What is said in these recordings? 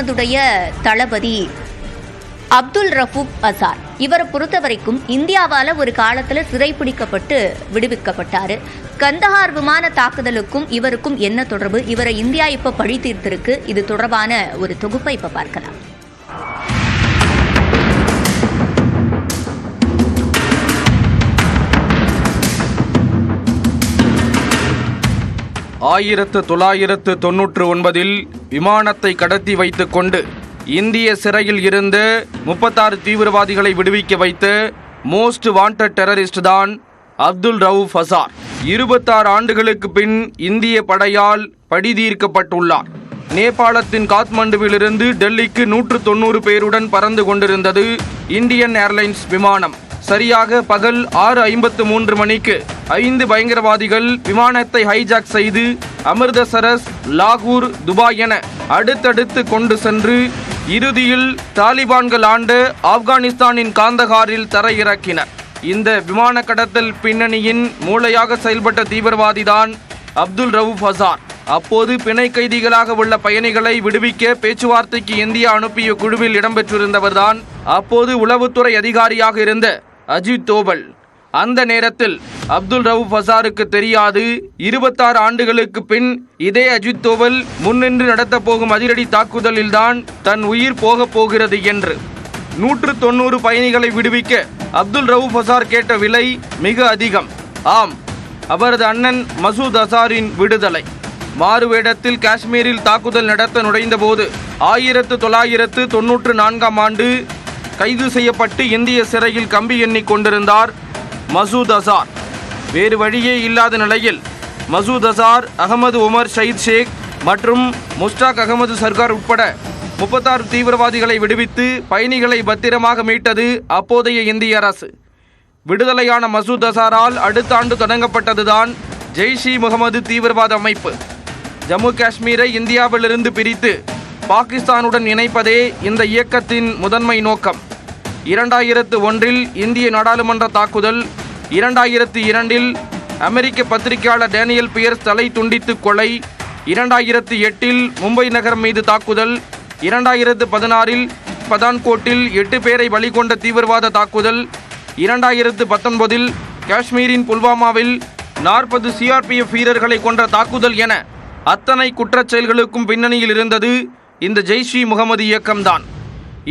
முகமதுடைய தளபதி அப்துல் ரஃபூப் அசார். இவரை பொறுத்த வரைக்கும் இந்தியாவால ஒரு காலத்துல சிறைப்பிடிக்கப்பட்டு விடுவிக்கப்பட்டாரு. கந்தஹார் விமான தாக்குதலுக்கும் இவருக்கும் என்ன தொடர்பு? இவரை இந்தியா இப்போ பழி தீர்த்திருக்கு. இது தொடர்பான ஒரு தொகுப்பை இப்ப பார்க்கலாம். ஆயிரத்து தொள்ளாயிரத்து தொன்னூற்று ஒன்பதில் விமானத்தை கடத்தி வைத்துக் கொண்டு இந்திய சிறையில் இருந்து முப்பத்தாறு தீவிரவாதிகளை விடுவிக்க வைத்து மோஸ்ட் வாண்டட் டெரரிஸ்ட் தான் அப்துல் ரவுஃப் ஹசார் இருபத்தாறு ஆண்டுகளுக்கு பின் இந்திய படையால் படிதீர்க்கப்பட்டுள்ளார் நேபாளத்தின் காத்மண்டுவிலிருந்து டெல்லிக்கு நூற்று தொண்ணூறு பேருடன் பறந்து கொண்டிருந்தது இந்தியன் ஏர்லைன்ஸ் விமானம். சரியாக பகல் ஆறு ஐம்பத்து மூன்று மணிக்கு ஐந்து பயங்கரவாதிகள் விமானத்தை ஹைஜாக் செய்து அமிர்தசரஸ் லாகூர் துபாய் என அடுத்தடுத்து கொண்டு சென்று இறுதியில் தாலிபான்கள் ஆண்டு ஆப்கானிஸ்தானின் காந்தகாரில் தரையிறக்கின இந்த விமான கடத்தல் பின்னணியின் மூளையாக செயல்பட்ட தீவிரவாதிதான் அப்துல் ரவுப் ஹசார் அப்போது பிணை கைதிகளாக உள்ள பயணிகளை விடுவிக்க பேச்சுவார்த்தைக்கு இந்தியா அனுப்பிய குழுவில் இடம்பெற்றிருந்தவர்தான் அப்போது உளவுத்துறை அதிகாரியாக இருந்த அஜித் தோபல் அந்த நேரத்தில் அப்துல் ரவுப் ஹசாருக்கு தெரியாது. இருபத்தாறு ஆண்டுகளுக்கு பின் இதே அஜித் தோவல் முன்னின்று நடத்தப் போகும் அதிரடி தாக்குதலில்தான் தன் உயிர் போகப் போகிறது என்று. நூற்று தொண்ணூறு பயணிகளை விடுவிக்க அப்துல் ரவுப் ஹசார் கேட்ட விலை மிக அதிகம். ஆம் அவரது அண்ணன் மசூத் அசாரின் விடுதலை. மாறுவேடத்தில் காஷ்மீரில் தாக்குதல் நடத்த நுழைந்தபோது ஆயிரத்து தொள்ளாயிரத்து தொன்னூற்று நான்காம் ஆண்டு கைது செய்யப்பட்டு இந்திய சிறையில் கம்பி எண்ணிக் கொண்டிருந்தார் மசூத் அசார். வேறு வழியே இல்லாத நிலையில் மசூத் அசார் அகமது உமர் ஷயீத் ஷேக் மற்றும் முஸ்டாக் அகமது சர்கார் உட்பட முப்பத்தாறு தீவிரவாதிகளை விடுவித்து பயணிகளை பத்திரமாக மீட்டது அப்போதைய இந்திய அரசு. விடுதலையான மசூத் அசாரால் அடுத்த ஆண்டு தொடங்கப்பட்டதுதான் ஜெய்ஷி முகமது தீவிரவாத அமைப்பு. ஜம்மு காஷ்மீரை இந்தியாவிலிருந்து பிரித்து பாகிஸ்தானுடன் இணைப்பதே இந்த இயக்கத்தின் முதன்மை நோக்கம். இரண்டாயிரத்து ஒன்றில் இந்திய நாடாளுமன்ற தாக்குதல் இரண்டாயிரத்து இரண்டில் அமெரிக்க பத்திரிகையாளர் டேனியல் பியர்ஸ் தலை துண்டித்து கொலை இரண்டாயிரத்து எட்டில் மும்பை நகர் மீது தாக்குதல் இரண்டாயிரத்து பதினாறில் பதான்கோட்டில் எட்டு பேரை பலிகொண்ட தீவிரவாத தாக்குதல் இரண்டாயிரத்து பத்தொன்பதில் காஷ்மீரின் புல்வாமாவில் நாற்பது சிஆர்பிஎஃப் வீரர்களை கொன்ற தாக்குதல் என அத்தனை குற்றச் செயல்களுக்கும் பின்னணியில் இருந்தது இந்த ஜெய்ஷ் இ முகமது இயக்கம்தான்.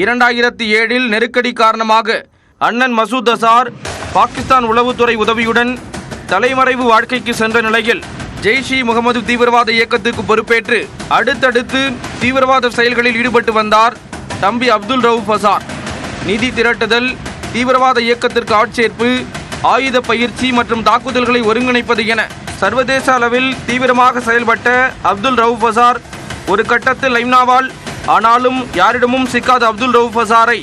இரண்டாயிரத்தி ஏழில் நெருக்கடி காரணமாக அண்ணன் மசூத் அசார் பாகிஸ்தான் உளவுத்துறை உதவியுடன் தலைமறைவு வாழ்க்கைக்கு சென்ற நிலையில் ஜெய்ஷ் இ முகமது தீவிரவாத இயக்கத்துக்கு பொறுப்பேற்று அடுத்தடுத்து தீவிரவாத செயல்களில் ஈடுபட்டு வந்தார் தம்பி அப்துல் ரவுப் அசார். நிதி திரட்டுதல் தீவிரவாத இயக்கத்திற்கு ஆட்சேர்ப்பு ஆயுத பயிற்சி மற்றும் தாக்குதல்களை ஒருங்கிணைப்பது என சர்வதேச அளவில் தீவிரமாக செயல்பட்ட அப்துல் ரவுப் அசார் ஒரு கட்டத்தில் லைம்னாவால் ஆனாலும் யாரிடமும் சிக்காத அப்துல் ரவுஃப் அசாரை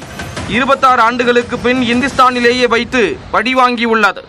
இருபத்தாறு ஆண்டுகளுக்கு பின் இந்துஸ்தானிலேயே வைத்து பழிவாங்கியுள்ளது.